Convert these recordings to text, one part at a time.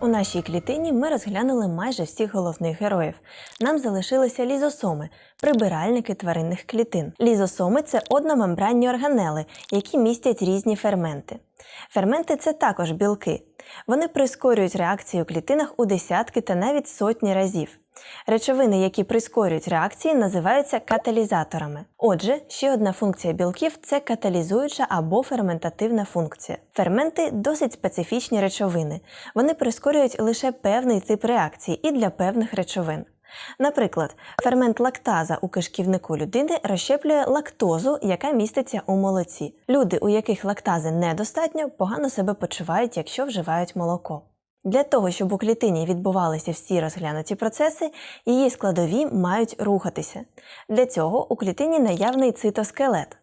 у нашій клітині ми розглянули майже всіх головних героїв. Нам залишилися лізосоми, прибиральники тваринних клітин. Лізосоми це одномембранні органели, які містять різні ферменти. Ферменти це також білки. Вони прискорюють реакцію у клітинах у десятки та навіть сотні разів. Речовини, які прискорюють реакції, називаються каталізаторами. Отже, ще одна функція білків це каталізуюча або ферментативна функція. Ферменти досить специфічні речовини. Вони прискорюють лише певний тип реакцій і для певних речовин. Наприклад, фермент лактаза у кишківнику людини розщеплює лактозу, яка міститься у молоці. Люди, у яких лактази недостатньо, погано себе почувають, якщо вживають молоко. Для того, щоб у клітині відбувалися всі розглянуті процеси, її складові мають рухатися. Для цього у клітині наявний цитоскелет.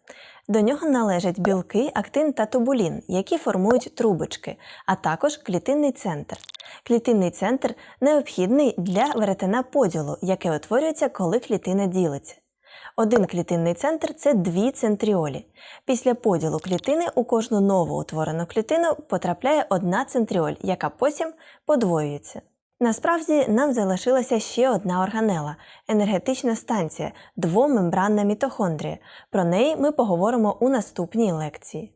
До нього належать білки, актин та тубулін, які формують трубочки, а також клітинний центр. Клітинний центр необхідний для веретена поділу, яке утворюється, коли клітина ділиться. Один клітинний центр це дві центріолі. Після поділу клітини у кожну нову утворену клітину потрапляє одна центріоль, яка потім подвоюється. Насправді нам залишилася ще одна органела енергетична станція, двомембранна мітохондрія. Про неї ми поговоримо у наступній лекції.